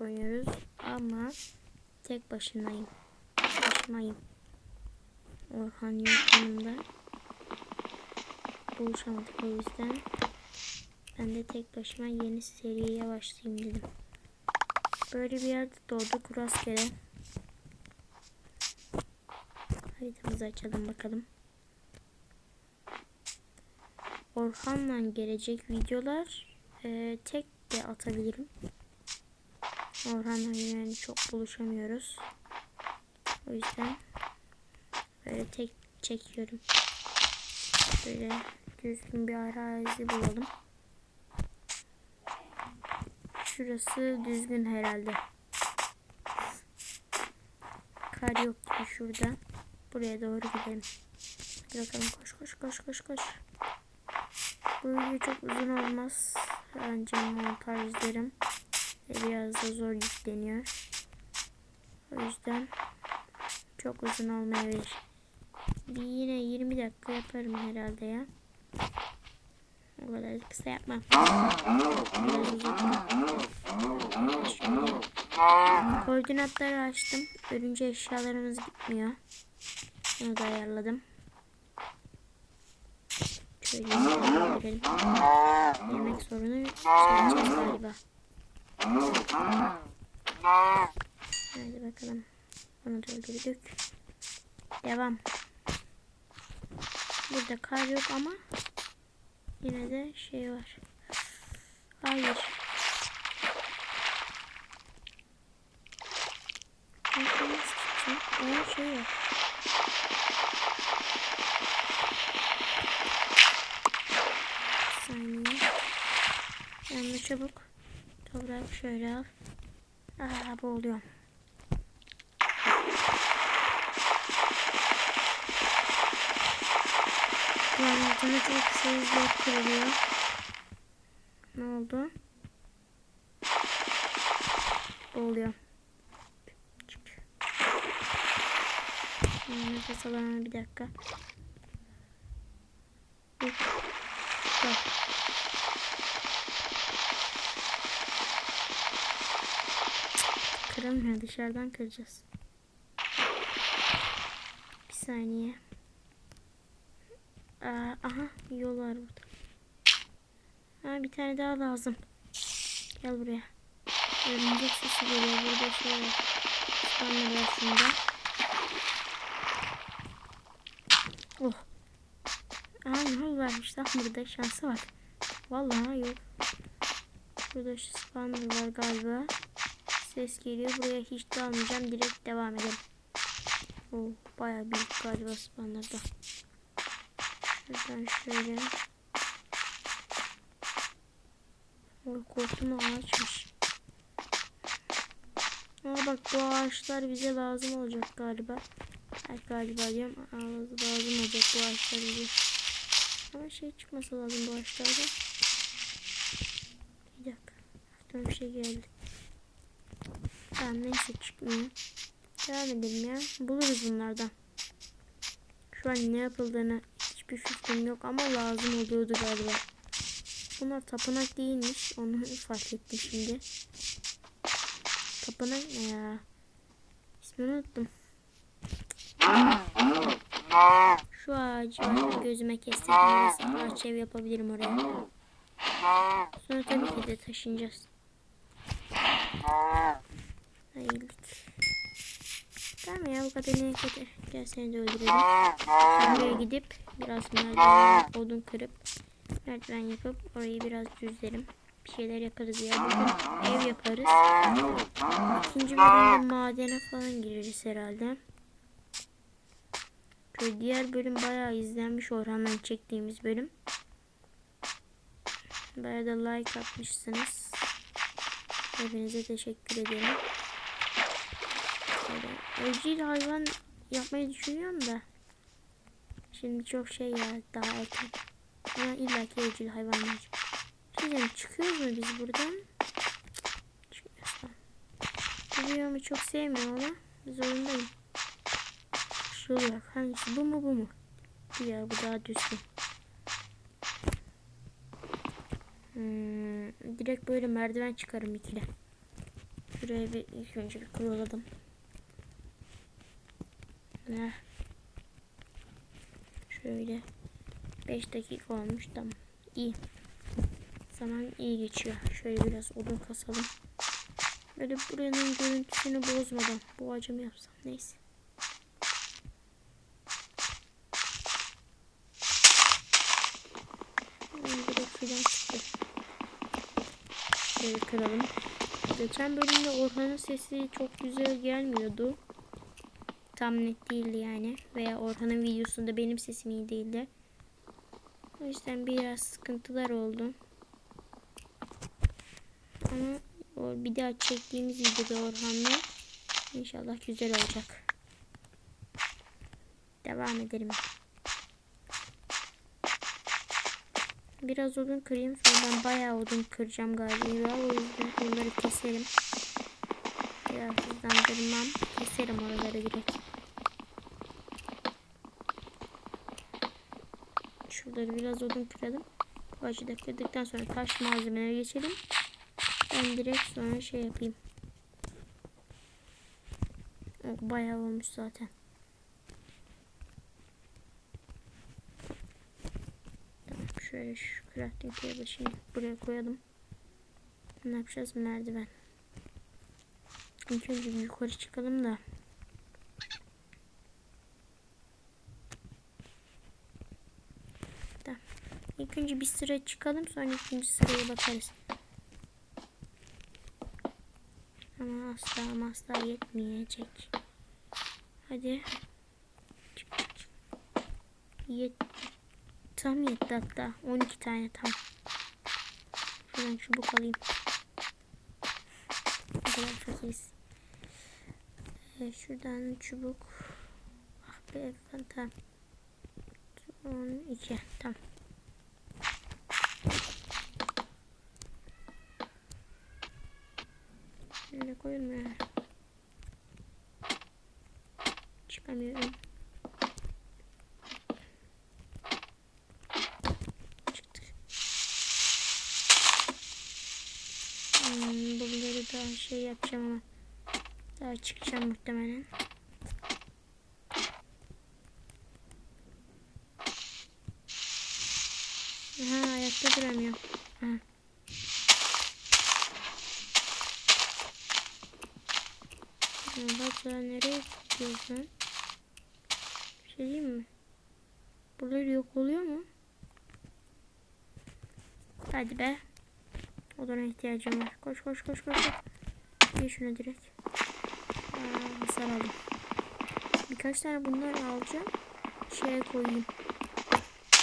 oynuyoruz ama tek başınayım. Başımayım. Orhan yok yanımda. Buluşamadık o yüzden. Ben de tek başıma yeni seriye başlayayım dedim. Böyle bir yerde doğduk rastgele. Haritamızı açalım bakalım. Orhan'la gelecek videolar e, tek de atabilirim. Orhan'la yani çok buluşamıyoruz. O yüzden böyle tek çekiyorum. Böyle düzgün bir arazi bulalım. Şurası düzgün herhalde. Kar yok gibi şurada. Buraya doğru gidelim. Bakalım koş koş koş koş koş. Bu video çok uzun olmaz. Bence montajlarım ve biraz da zor yükleniyor. O yüzden çok uzun olmayabilir. Bir yine 20 dakika yaparım herhalde ya. O kadar kısa yapmam. Koordinatları açtım. Örünce eşyalarımız gitmiyor. Bunu da ayarladım. Şöyle girelim. Yemek sorunu çözeceğiz galiba. Hadi bakalım. Bunu da öldürdük. Devam. Burada kar yok ama yine de şey var. Hayır. Onun şey yok. Bir saniye. Yanına çabuk. Toprak şöyle al. Aa boğuluyorum. Yani bana çok şey zor kırılıyor. Ne oldu? Boğuluyor. Nefes alamam bir dakika. Uf. Bak. Kırılmıyor dışarıdan kıracağız. Bir saniye. Aa, aha yol var burada. Ha bir tane daha lazım. Gel buraya. Örümcek sesi geliyor. Burada şey var. Spamlar aslında. Oh. Aa yol varmış lan burada. Şansa bak. Vallahi yok. Burada şu spawner var galiba. Ses geliyor. Buraya hiç dalmayacağım. Direkt devam edelim. Oh, bayağı büyük galiba spawner'da. Şuradan şöyle. Oy korktum ağaçmış. Aa bak bu ağaçlar bize lazım olacak galiba. Ay galiba diyorum. Lazım olacak bu ağaçlar bize. Ama şey çıkması lazım bu ağaçlarda. Bir dakika. Aklıma bir şey geldi. Tamam neyse çıkmıyor. Devam edelim ya. Buluruz bunlardan. Şu an ne yapıldığını hiçbir fikrim yok ama lazım oluyordu galiba. Bunlar tapınak değilmiş. Onu fark ettim şimdi. Tapınak ne ya? İsmini unuttum. Şu ağacı gözüme. Mesela ağaç ev yapabilirim oraya. Sonra tabii ki de taşınacağız. Hayırlık. Tamam ya bu kadar ne kötü. Gel seni de öldürelim. Buraya gidip biraz merdiven odun kırıp merdiven yapıp orayı biraz düzlerim. Bir şeyler yaparız ya. Bugün ev yaparız. İkinci bölümde madene falan gireriz herhalde. Şöyle diğer bölüm bayağı izlenmiş Orhan'dan çektiğimiz bölüm. Bayağı da like atmışsınız. Hepinize teşekkür ederim. Böyle evcil hayvan yapmayı düşünüyorum da. Şimdi çok şey ya daha erken. Ama illaki evcil hayvan olacak. Şimdi çıkıyoruz mu biz buradan? Çıkmıyoruz tamam. Çok sevmiyorum ama zorundayım. Şu olarak hangisi bu mu bu mu? Ya bu daha düzgün. Hmm, direkt böyle merdiven çıkarım ikili. Şuraya bir ilk önce bir kuruladım. Heh. Şöyle 5 dakika olmuş tamam. İyi. Zaman iyi geçiyor. Şöyle biraz odun kasalım. Böyle buranın görüntüsünü bozmadan bu acımı yapsam neyse. Filan çıktı. Şöyle kıralım. Geçen bölümde Orhan'ın sesi çok güzel gelmiyordu. Tam net değildi yani. Veya Orhan'ın videosunda benim sesim iyi değildi. O yüzden biraz sıkıntılar oldu. Ama bir daha çektiğimiz videoda Orhan'la inşallah güzel olacak. Devam edelim. Biraz odun kırayım. Sonra ben bayağı odun kıracağım galiba. O yüzden onları keserim. Biraz hızlandırmam. Keserim oraları direkt. Şuraları biraz odun kıralım. Ağacı da kırdıktan sonra taş malzemelere geçelim. Ben direkt sonra şey yapayım. Bayağı olmuş zaten. Şöyle şu crafting table şeyi buraya koyalım. Ne yapacağız? Merdiven. İlk önce yukarı çıkalım da. Tamam. İlk önce bir sıra çıkalım sonra ikinci sıraya bakarız. Ama asla asla yetmeyecek. Hadi. Yet tam yetti hatta. 12 tane tam. Şuradan çubuk alayım. O kadar fakiriz. Ee, şuradan çubuk. Ah be efendim tamam. 12 tamam. Şöyle koyalım ya. Çıkamıyorum. Çıktık. Hmm, bunları daha şey yapacağım ama daha çıkacağım muhtemelen. Aha ayakta duramıyorum. Ha. Sen nereye gidiyorsun? Bir şey diyeyim mi? Buraları yok oluyor mu? Hadi be. Odana ihtiyacım var. Koş koş koş koş. Ye şunu direkt. Aa, hasar. Birkaç tane bunlar alacağım. Şeye koyayım.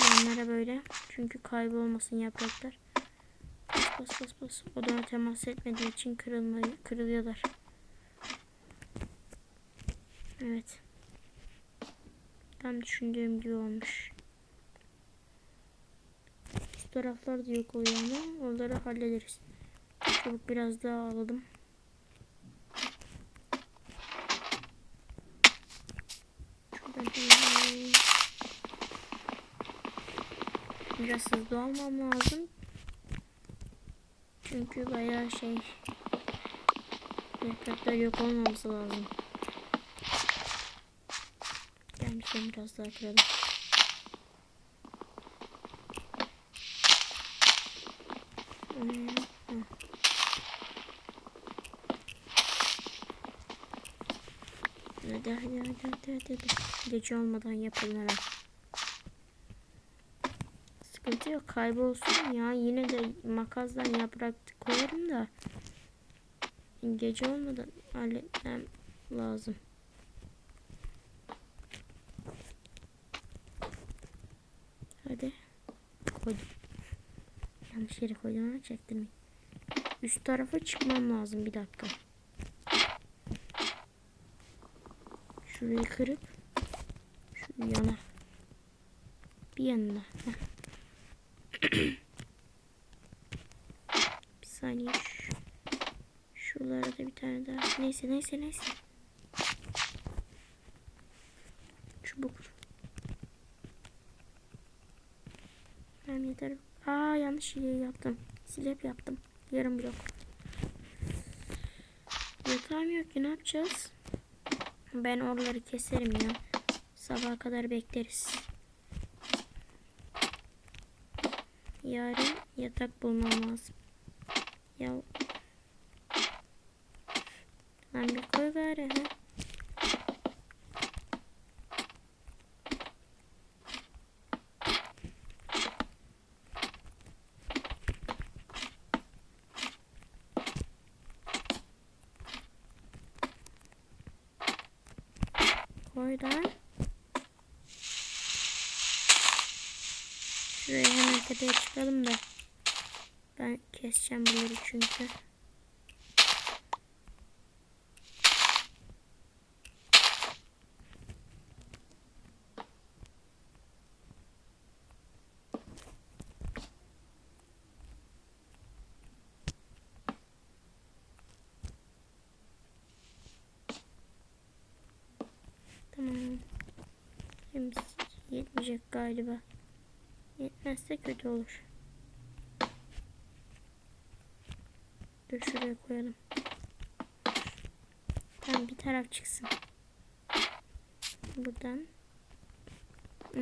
Yanlara böyle. Çünkü kaybolmasın yapraklar. Bas bas bas. Odana temas etmediği için kırılmayı, kırılıyorlar. Evet. Tam düşündüğüm gibi olmuş. Şu taraflar da yok oluyor ama onları hallederiz. Çabuk biraz daha alalım. Şuradan Biraz hızlı olmam lazım. Çünkü bayağı şey yapraklar yok olmaması lazım. Gelmişken biraz daha kıralım. Hadi hadi hadi hadi. hadi. Gece olmadan yapalım hemen. Sıkıntı yok kaybolsun ya. Yine de makasdan yaprak koyarım da. Gece olmadan halletmem lazım. Hadi. Koydum. Yanlış yere koydum ama çektim. Üst tarafa çıkmam lazım bir dakika. Şurayı kırıp şu yana bir yanına. Bir saniye. Şu, şuralara da bir tane daha. Neyse neyse neyse. Çubuk. Tamam yeter. Aa yanlış şey yaptım. Silep yaptım. Yarım blok. Baltam yok ki ne yapacağız? Ben oraları keserim ya. Sabaha kadar bekleriz. Yarın yatak bulmam lazım. Ya Lan bir koy gari ha. Koy lan. Şuraya hemen tepeye çıkalım da. Ben keseceğim bunları çünkü. Tamam. Şimdi yetmeyecek galiba. Yetmezse kötü olur. Dur şuraya koyalım. Tamam bir taraf çıksın. Buradan. Hı,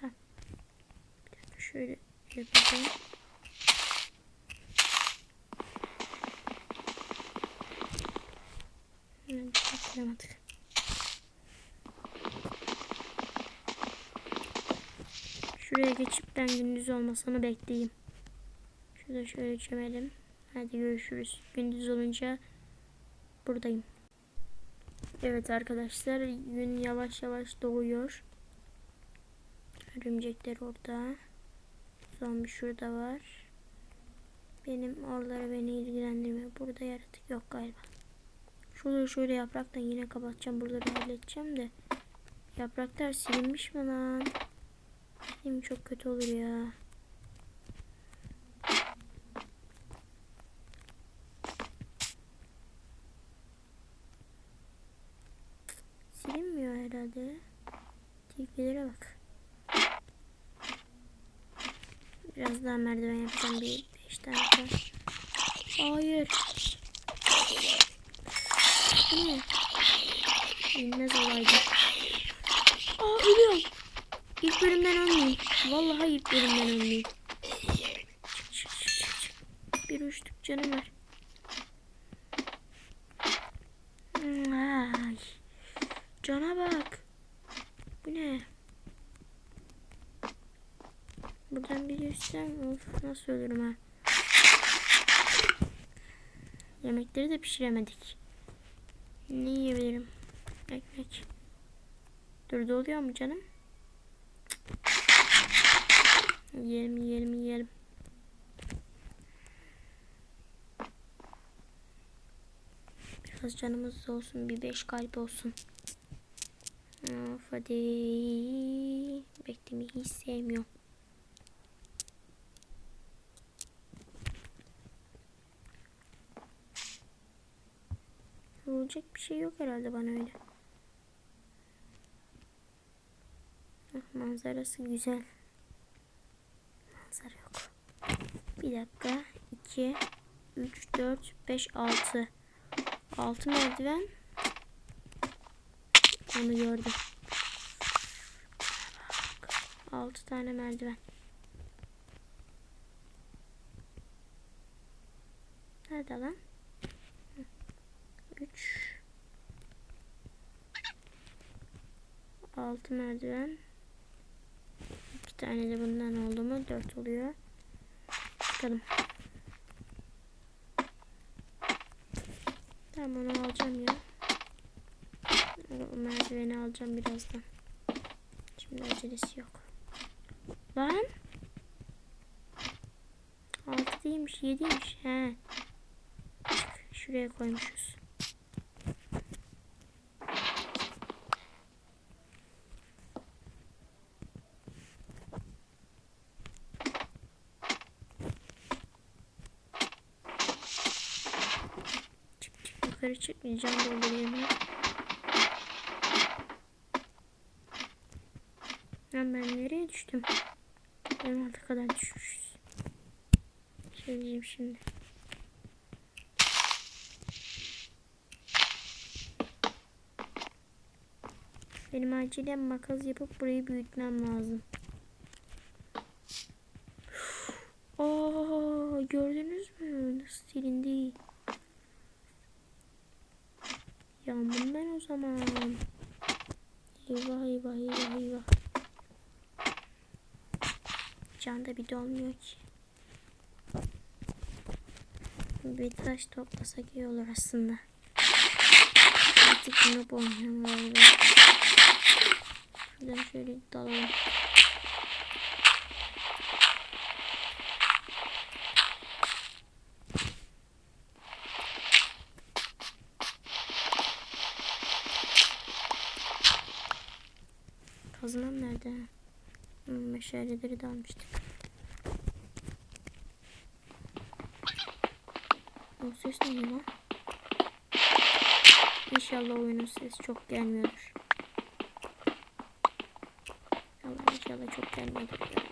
tamam. Bir dakika şöyle yapacağım. Hemen yapamadık. Şuraya geçip ben gündüz olmasını bekleyeyim. Şurada şöyle çömelim. Hadi görüşürüz. Gündüz olunca buradayım. Evet arkadaşlar gün yavaş yavaş doğuyor. Örümcekler orada. Zombi şurada var. Benim oralara beni ilgilendirmiyor. Burada yaratık yok galiba. Şurada şöyle yaprakla yine kapatacağım. Buraları halledeceğim de. Yapraklar silinmiş mi lan? Benim çok kötü olur ya. Silinmiyor herhalde. Tilkilere bak. Biraz daha merdiven yapacağım bir beş tane daha. Hayır. Ne? İnmez olaydı. Aa ölüyorum. İlk bölümden ölmeyeyim. Vallahi ilk bölümden ölmeyeyim. Çık, çık, çık, çık, çık. Bir uçtuk canım var. Ay. Cana bak. Bu ne? Buradan bir nasıl ölürüm ha. Yemekleri de pişiremedik. Ne yiyebilirim? Ekmek. Dur doluyor mu canım? Yiyelim yiyelim yiyelim. Biraz canımız olsun. Bir beş kalp olsun. Of hadi. Beklemeyi hiç sevmiyorum. Olacak bir şey yok herhalde bana öyle. Manzarası güzel. Manzara yok. Bir dakika. 2 3 4 5 6 6 merdiven. Onu gördüm. 6 tane merdiven. Nerede lan? 3 6 merdiven. İki tane de bundan oldu mu? Dört oluyor. Çıkalım. Tamam onu alacağım ya. Merdiveni alacağım birazdan. Şimdi acelesi yok. Lan. Altı değilmiş, yediymiş. He. Şuraya koymuşuz. Çekmeyeceğim doldurayım. Lan ben nereye düştüm? En alta kadar düşmüşüz. Söyleyeyim şimdi. Benim acilen makas yapıp burayı büyütmem lazım. Aa, gördünüz mü? Nasıl silindi? Zaman. Eyvah eyvah eyvah eyvah. Canda bir dolmuyor ki. Bir taş toplasak iyi olur aslında. Artık bunu olmuyorum galiba. Şuradan şöyle dalalım. Kazmam nerede? Hmm, meşaleleri de almıştık. O ses ne lan? İnşallah oyunun sesi çok gelmiyordur. Allah inşallah çok gelmiyordur. ya.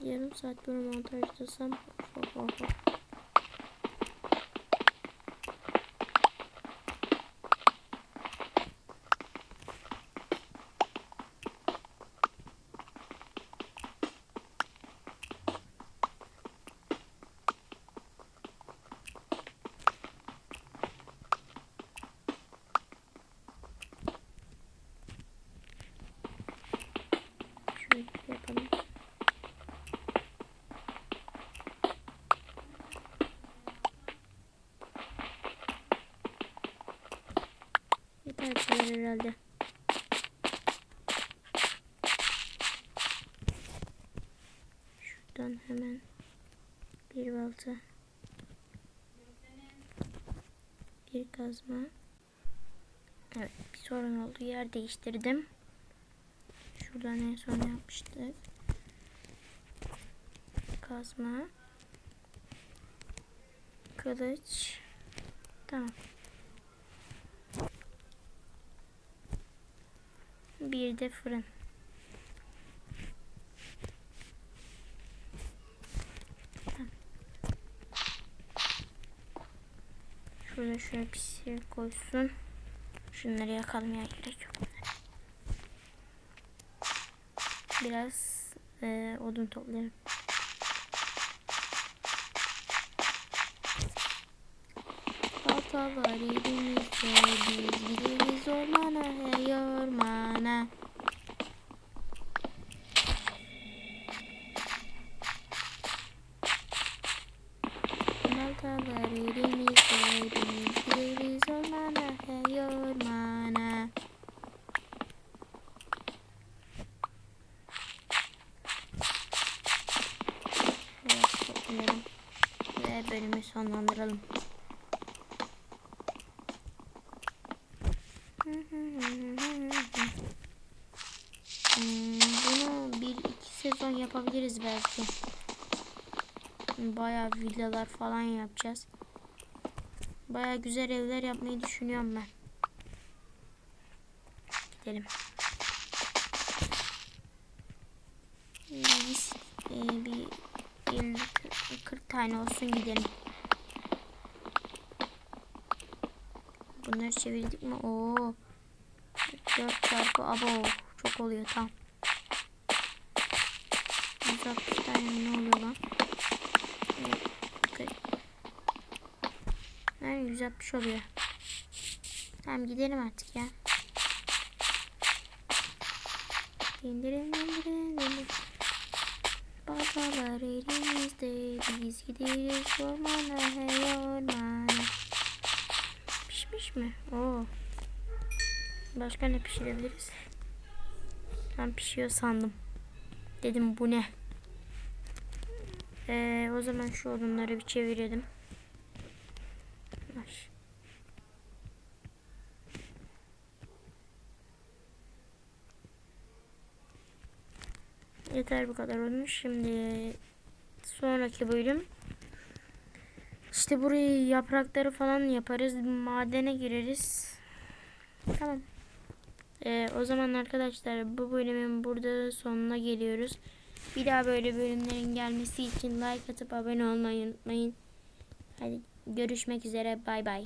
Yarım saat bunu montajlasam of of of. Şöyle yapalım. Kadar herhalde. Şuradan hemen bir balta. Bir kazma. Evet bir sorun oldu. Yer değiştirdim. Şuradan en son yapmıştık. Kazma. Kılıç. Tamam. Bir de fırın. Şurada şöyle bir şey koysun. Şunları yakalım ya gerek yok. Biraz e, odun toplayalım. Balta var elimizde biz gideriz ormana hey ormana. Balta var elimizde biz gideriz ormana hey ormana. Ve bölümü sonlandıralım. Hmm, bunu bir iki sezon belki. Bayağı villalar falan yapacağız. Bayağı güzel evler yapmayı düşünüyorum ben. Gidelim. Biz e, bir 50 40 tane olsun gidelim. Bunları çevirdik mi? Oo. 4 çarpı abo çok oluyor tam. 160 tane ne oluyor lan? Kırk. Yani 160 oluyor. Tamam gidelim artık ya. İndirin indirin indirin. Babalar elimizde biz gideriz ormana hey ormana. Pişmiş mi? Oo. Başka ne pişirebiliriz? Ben pişiyor sandım. Dedim bu ne? Ee, o zaman şu odunları bir çevirelim. Ver. Yeter bu kadar olmuş. Şimdi sonraki bölüm işte burayı yaprakları falan yaparız. Madene gireriz. Tamam. Ee, o zaman arkadaşlar bu bölümün burada sonuna geliyoruz. Bir daha böyle bölümlerin gelmesi için like atıp abone olmayı unutmayın. Hadi görüşmek üzere. Bay bay.